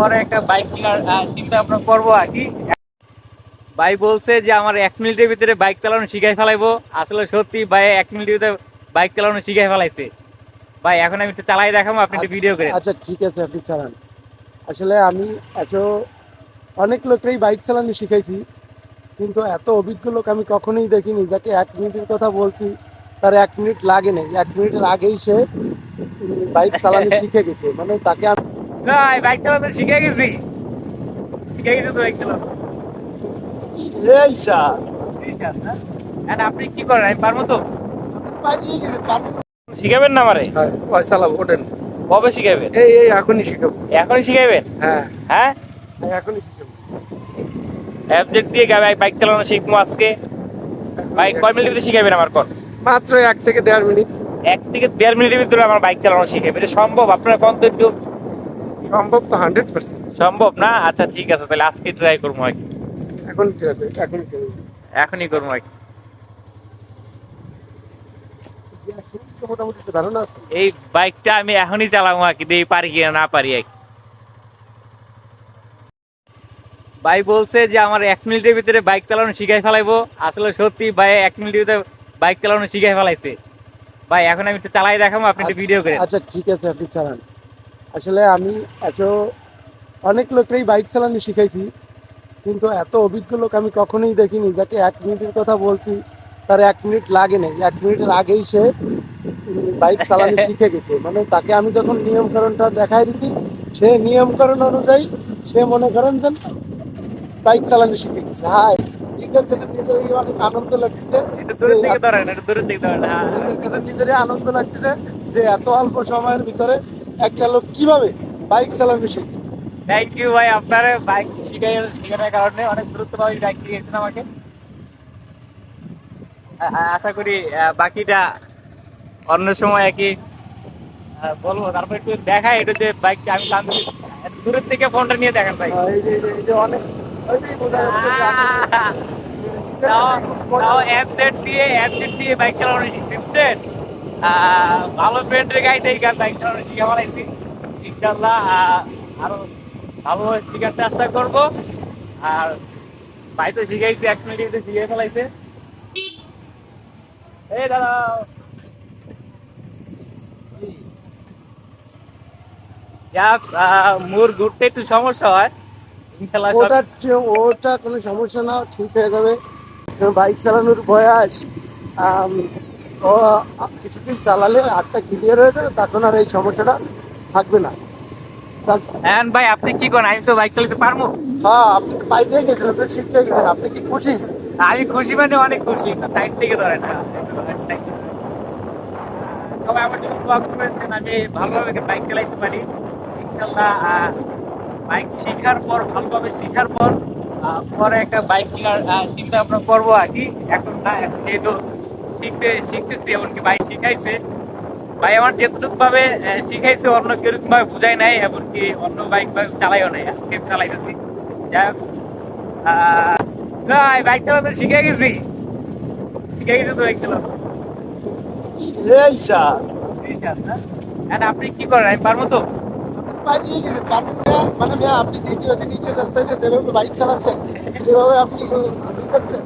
পরে একটা বাইক কেনার চিন্তা ভাবনা করব আর কি। ভাই বলছে যে আমার এক মিনিটের ভিতরে বাইক চালানো শিখাই ফেলাইবো। আসলে সত্যি ভাই এক মিনিটের ভিতরে বাইক চালানো শিখাই ফেলাইছে। ভাই এখন আমি একটু চালাই দেখাবো আপনি একটু ভিডিও করে। আচ্ছা ঠিক আছে আপনি চালান। আসলে আমি এত অনেক লোককেই বাইক চালানো শিখাইছি কিন্তু এত অভিজ্ঞ লোক আমি কখনোই দেখিনি যাকে এক মিনিটের কথা বলছি তার এক মিনিট লাগে নাই। এক মিনিটের আগেই সে বাইক চালানো শিখে গেছে। মানে তাকে বাইক চালাতে শিখে গেছি। শিখে গেছি তো বাইক এই না? And আপনি কি করেন? আমি পারব তো। শিখাবেন না আমারে? হ্যাঁ, চালাবো ওঠেন। কবে শিখাবেন? এই এই এখনই শিখাবো। এখনই শিখাবেন? হ্যাঁ। হ্যাঁ? হ্যাঁ, এখনই শিখাবো। অ্যাপজেট দিয়ে বাইক চালানো শিখব আজকে। ভাই কয় মিনিটের ভিতরে শিখাবেন আমার কর মাত্র এক থেকে দেড় মিনিট। এক থেকে দেড় মিনিটের ভিতরে আমার বাইক চালানো শিখাবে এটা সম্ভব? আপনারা কত একটু সম্ভব তো হান্ড্রেড পার্সেন্ট সম্ভব না? আচ্ছা ঠিক আছে তাহলে আজকে ট্রাই করব আর কি। এখন এখন এখনই করব আর কি। মোটামুটি ধারণা আছে এই বাইকটা আমি এখনই চালাবো আর কি পারি না পারি আর কি। ভাই বলছে যে আমার এক মিনিটের ভিতরে বাইক চালানো শিখাই ফেলাইবো। আসলে সত্যি ভাই এক মিনিটের ভিতরে বাইক চালানো শিখাই ফেলাইছে। ভাই এখন আমি একটু চালাই দেখাবো আপনি একটু ভিডিও করে আচ্ছা ঠিক আছে আপনি চালান। আসলে আমি এত অনেক লোককেই বাইক চালানো শিখেছি কিন্তু এত অভিজ্ঞ লোক আমি কখনোই দেখিনি যাকে এক মিনিটের কথা বলছি তার এক মিনিট লাগে নাই। এক মিনিটের আগেই সে বাইক চালানো শিখে গেছে। মানে তাকে আমি যখন নিয়মকরণটা দেখাই দিছি সে নিয়মকরণ অনুযায়ী সে মনে করেন যেন বাইক চালানো শিখে গেছে। হাই নিজের কাছে নিজেরই অনেক আনন্দ লাগতেছে হ্যাঁ। নিজের কাছে নিজেরই আনন্দ লাগতেছে যে এত অল্প সময়ের ভিতরে একটা লোক কীভাবে বাইক চালানো শিখে? থ্যাংক ইউ ভাই আপনার বাইক শিখাই শেখানোর কারণে অনেক গুরুত্বভাবে বাইক শিখিয়েছেন আমাকে। আশা করি বাকিটা অন্য সময় একই বলব। তারপর একটু দেখাই এটা যে বাইকটা আমি টানতে দূরের থেকে ফোনটা নিয়ে দেখেন ভাই। আহ, এই যে এই যে- অনেক দিয়ে বাইক চালানো শিখছেন ভালো ব্র্যান্ডের গাড়িতে এই বাইক চালানো শিখে ফেলাইছি ইনশাল্লাহ আহ, আরও ভালো শিখার চেষ্টা করব। আর ভাই তো শিখাইছি এক মিনিটে শিখে ফেলাইছে। এই দাদা। যাক মোর ঘুরতে একটু সমস্যা হয়। ইনশাল্লাহ ওটা ওটা কোনো সমস্যা না ঠিক হয়ে যাবে। বাইক চালানোর বয়স ও কিছুদিন চালালে হাতটা ক্লিয়ার হয়ে যাবে তখন আর এই সমস্যাটা থাকবে না। হ্যাঁ ভাই আপনি কি করেন? আমি তো বাইক চালাতে পারব। হ্যাঁ আপনি তো বাইরে গেছেন আপনি শিখতে গেছেন আপনি কি খুশি? আমি খুশি মানে অনেক খুশি সাইড থেকে ধরেন হ্যাঁ। সবাই আমার জন্য দোয়া করবেন আমি ভালোভাবে বাইক চালাইতে পারি। ইনশাল্লাহ বাইক শেখার পর ভালোভাবে শেখার পর পরে একটা বাইক কেনার চিন্তা ভাবনা করব আর কি। এখন না এখন যেহেতু শিখতে শিখতেছি এমনকি বাইক শিখাইছে। ভাই আমার যেটুকু ভাবে শিখাইছে অন্য কীরকম ভাবে বুঝাই নাই এমনকি অন্য বাইক বাইক চালাইও নাই আজকে চালাইতেছি। যাই হোক ভাই বাইক চালাতে শিখে গেছি। শিখে গেছি তো বাইক চালাতে। আপনি কি করেন আমি পারব তো? মানে আপনি দ্বিতীয়তে নিজের রাস্তায় যেভাবে বাইক চালাচ্ছেন যেভাবে আপনি করছেন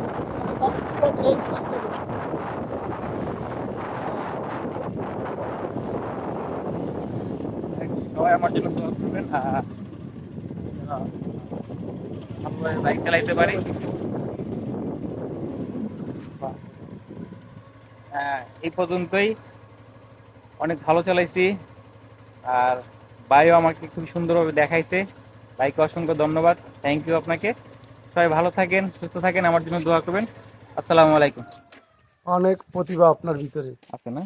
সবাই আমার জন্য দোয়া করবেন। ভালোভাবে বাইক চালাইতে পারি। এই পর্যন্তই। অনেক ভালো চালাইছি। আর বাইও আমাকে খুব সুন্দরভাবে দেখাইছে। বাইকে অসংখ্য ধন্যবাদ। থ্যাংক ইউ আপনাকে। সবাই ভালো থাকেন সুস্থ থাকেন আমার জন্য দোয়া করবেন। আসসালামু আলাইকুম। অনেক প্রতিভা আপনার ভিতরে। আছে না?